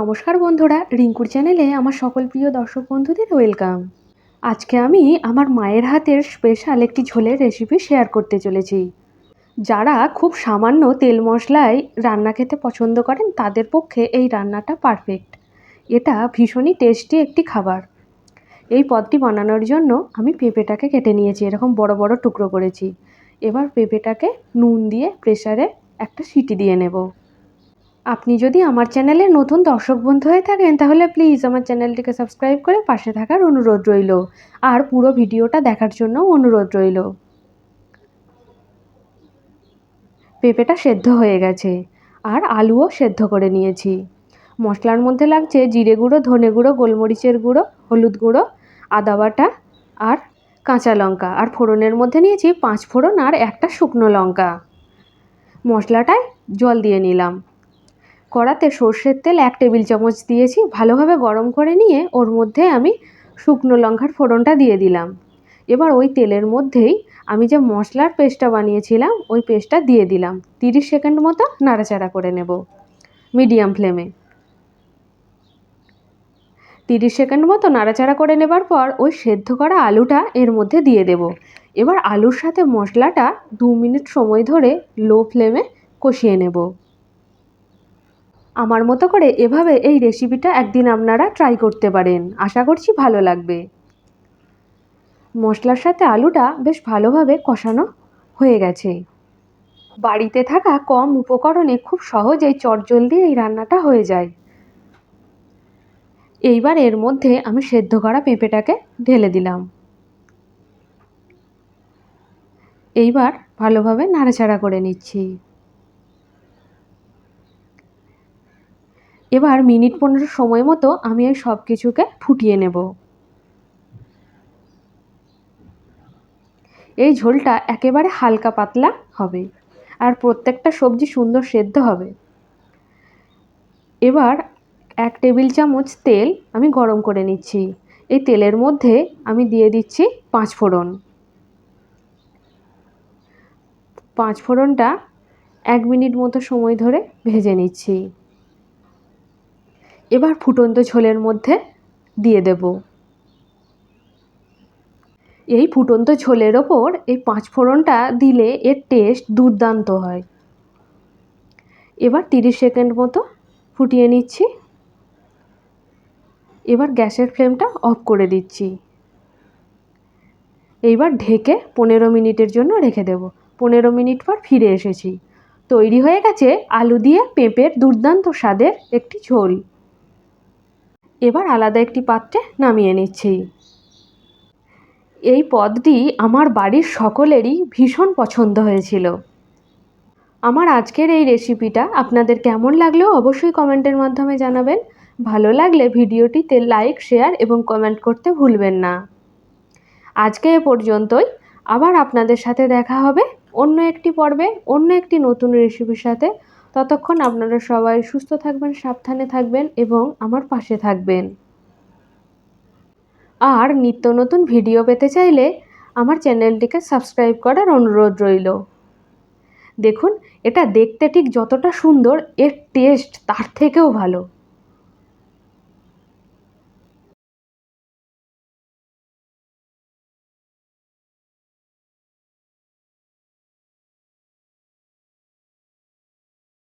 নমস্কার বন্ধুরা, রিঙ্কুর চ্যানেলে আমার সকল প্রিয় দর্শক বন্ধুদের ওয়েলকাম। আজকে আমি আমার মায়ের হাতের স্পেশাল একটি ঝোলের রেসিপি শেয়ার করতে চলেছি। যারা খুব সামান্য তেল মশলায় রান্না খেতে পছন্দ করেন, তাদের পক্ষে এই রান্নাটা পারফেক্ট এটা ভীষণই টেস্টি একটি খাবার। এই পদটি বানানোর জন্য আমি পেঁপেটাকে কেটে নিয়েছি, এরকম বড় বড় টুকরো করেছি। এবার পেঁপেটাকে নুন দিয়ে প্রেসারে একটা সিটি দিয়ে নেব। আপনি যদি আমার চ্যানেলে নতুন দর্শক বন্ধু হয়ে থাকেন, তাহলে প্লিজ আমার চ্যানেলটিকে সাবস্ক্রাইব করে পাশে থাকার অনুরোধ রইল। আর পুরো ভিডিওটা দেখার জন্য অনুরোধ রইল। পেঁপেটা সেদ্ধ হয়ে গেছে, আর আলুও সেদ্ধ করে নিয়েছি। মশলার মধ্যে লাগছে জিরে গুঁড়ো, ধনে গুঁড়ো, গোলমরিচের গুঁড়ো, হলুদ গুঁড়ো, আদা বাটা, আর কাঁচা লঙ্কা। আর ফোড়নের মধ্যে নিয়েছি পাঁচ ফোড়ন আর একটা শুকনো লঙ্কা। মশলাটায় জল দিয়ে নিলাম। কড়াতে সর্ষের তেল এক টেবিল চামচ দিয়েছি। ভালোভাবে গরম করে নিয়ে ওর মধ্যে আমি শুকনো লঙ্কার ফোড়নটা দিয়ে দিলাম। এবার ওই তেলের মধ্যেই আমি যে মশলার পেস্টটা বানিয়েছিলাম, ওই পেস্টটা দিয়ে দিলাম। তিরিশ সেকেন্ড মতো নাড়াচাড়া করে নেব মিডিয়াম ফ্লেমে। তিরিশ সেকেন্ড মতো নাড়াচাড়া করে নেবার পর ওই সেদ্ধ করা আলুটা এর মধ্যে দিয়ে দেব। এবার আলুর সাথে মশলাটা দু মিনিট সময় ধরে লো ফ্লেমে কষিয়ে নেব। আমার মতো করে এভাবে এই রেসিপিটা একদিন আপনারা ট্রাই করতে পারেন। আশা করছি ভালো লাগবে। মশলার সাথে আলুটা বেশ ভালোভাবে কষানো হয়ে গেছে। বাড়িতে থাকা কম উপকরণে খুব সহজেই চটজলদি এই রান্নাটা হয়ে যায়। এইবার এর মধ্যে আমি সেদ্ধ করা পেঁপেটাকে ঢেলে দিলাম। এইবার ভালোভাবে নাড়াচাড়া করে নিচ্ছি। এবার মিনিট পনেরো সময় মতো আমি এই সব কিছুকে ফুটিয়ে নেব। এই ঝোলটা একেবারে হালকা পাতলা হবে আর প্রত্যেকটা সবজি সুন্দর সেদ্ধ হবে। এবার এক টেবিল চামচ তেল আমি গরম করে নিচ্ছি। এই তেলের মধ্যে আমি দিয়ে দিচ্ছি পাঁচ ফোড়ন। পাঁচ ফোড়নটা এক মিনিট মতো সময় ধরে ভেজে নিচ্ছি। এবার ফুটন্ত ঝোলের মধ্যে দিয়ে দেব। এই ফুটন্ত ঝোলের ওপর এই পাঁচ ফোড়নটা দিলে এর টেস্ট দুর্দান্ত হয়। এবার তিরিশ সেকেন্ড মতো ফুটিয়ে নিচ্ছি। এবার গ্যাসের ফ্লেমটা অফ করে দিচ্ছি। এইবার ঢেকে পনেরো মিনিটের জন্য রেখে দেব। পনেরো মিনিট পর ফিরে এসেছি। তৈরি হয়ে গেছে আলু দিয়ে পেঁপের দুর্দান্ত স্বাদের একটি ঝোল। এবার আলাদা একটি পাত্রে নামিয়ে নিচ্ছি। এই পদটি আমার বাড়ির সকলেরই ভীষণ পছন্দ হয়েছিল। আমার আজকের এই রেসিপিটা আপনাদের কেমন লাগলেও অবশ্যই কমেন্টের মাধ্যমে জানাবেন। ভালো লাগলে ভিডিওটিতে লাইক, শেয়ার এবং কমেন্ট করতে ভুলবেন না। আজকে এ পর্যন্তই। আবার আপনাদের সাথে দেখা হবে অন্য একটি পর্বে, অন্য একটি নতুন রেসিপির সাথে। ততক্ষণ আপনারা সবাই সুস্থ থাকবেন, সাবধানে থাকবেন এবং আমার পাশে থাকবেন। আর নিত্য নতুন ভিডিও পেতে চাইলে আমার চ্যানেলটিকে সাবস্ক্রাইব করার অনুরোধ রইল। দেখুন, এটা দেখতে ঠিক যতটা সুন্দর, এর টেস্ট তার থেকেও ভালো।